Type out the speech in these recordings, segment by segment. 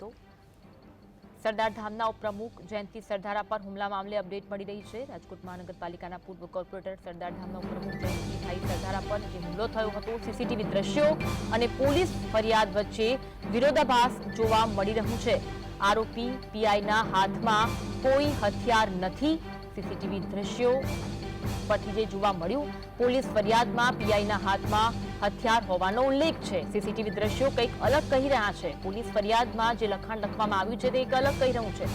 તો સરદાર ધામના ઉપપ્રમુખ જયંતિ સરદારા પર હુમલા મામલે અપડેટ મળી રહી છે. રાજકોટ મહાનગરપાલિકાના પૂર્વ કોર્પોરેટર સરદાર ધામના ઉપપ્રમુખ જયંતિભાઈ સરદારા પર જે હુમલો થયો હતો, સીસીટીવી દ્રશ્યો અને પોલીસ ફરિયાદ વચ્ચે વિરોધાભાસ જોવા મળી રહ્યું છે. આરોપી પીઆઈના હાથમાં કોઈ હથિયાર નથી. સીસીટીવી દ્રશ્યો પરથી જે જોવા મળ્યું, પોલીસ ફરિયાદમાં પીઆઈના હાથમાં હથિયાર હોવાનો ઉલ્લેખ છે. સીસીટીવી દ્રશ્યો કંઈક અલગ કહી રહ્યા છે. પોલીસ ફરિયાદમાં જે લખાણ લખવામાં આવ્યું છે તે એક અલગ કહી રહ્યું છે.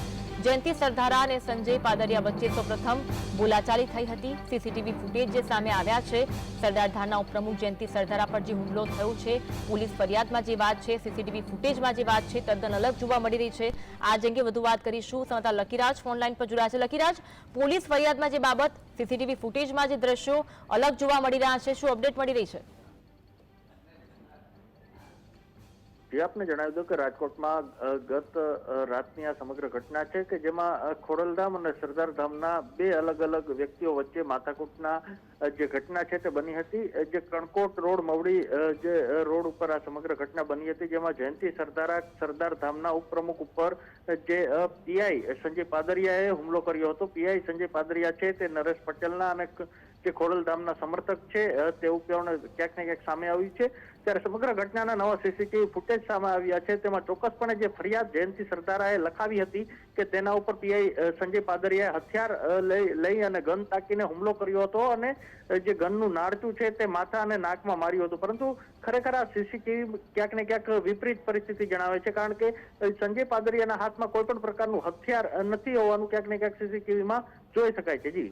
જયંતિ સરદારા અને સંજય પાદરિયા વચ્ચે સૌપ્રથમ બોલાચાલી થઈ હતી. સીસીટીવી ફૂટેજ જે સામે આવ્યા છે, સરદાર ધામના ઉપપ્રમુખ જયંતિ સરધારા પર જે હુમલો થયો છે, પોલીસ ફરિયાદમાં જે વાત છે સીસીટીવી ફૂટેજમાં જે વાત છે, તદ્દન અલગ જોવા મળી રહી છે. આ જ અંગે વધુ વાત કરીશું. સંવાદદાતા લકીરાજ ફોનલાઈન પર જોડાયા છે. લકીરાજ, પોલીસ ફરિયાદમાં જે બાબત સીસીટીવી ફૂટેજમાં જે દ્રશ્યો અલગ જોવા મળી રહ્યા છે, શું અપડેટ મળી રહી છે? જે આપને જણાવી દઉં કે રાજકોટમાં ગત રાતની આ સમગ્ર ઘટના છે કે જેમાં ખોડલધામ અને સરદાર ધામના બે અલગ અલગ વ્યક્તિઓ વચ્ચે માથાકૂટના જે ઘટના છે તે બની હતી. જે કણકોટ રોડ મવડી જે રોડ ઉપર આ સમગ્ર ઘટના બની હતી, જેમાં જયંતિ સરદારા સરદાર ધામના ઉપપ્રમુખ ઉપર જે પીઆઈ સંજય પાદરિયાએ હુમલો કર્યો હતો. પીઆઈ સંજય પાદરિયા છે તે નરેશ પટેલના અને જે ખોડલધામના સમર્થક છે તેવું પણ ક્યાંક ને ક્યાંક સામે આવ્યું છે. ત્યારે સમગ્ર ઘટનાના નવા સીસીટીવી ફૂટેજ સામે આવ્યા છે. તેમાં ચોક્કસપણે જે ફરિયાદ જયંતિ સરદારાએ લખાવી હતી કે તેના ઉપર પીઆઈ સંજય પાદરિયાએ હથિયાર લઈ અને ગન તાકીને હુમલો કર્યો હતો અને જે ગનનું નાળચું છે તે માથા અને નાકમાં માર્યું હતું. પરંતુ ખરેખર આ સીસીટીવી ક્યાંક ને ક્યાંક વિપરીત પરિસ્થિતિ જણાવે છે, કારણ કે સંજય પાદરિયાના હાથમાં કોઈ પણ પ્રકારનું હથિયાર નથી હોવાનું ક્યાંક ને ક્યાંક સીસીટીવીમાં જોઈ શકાય છે. જી.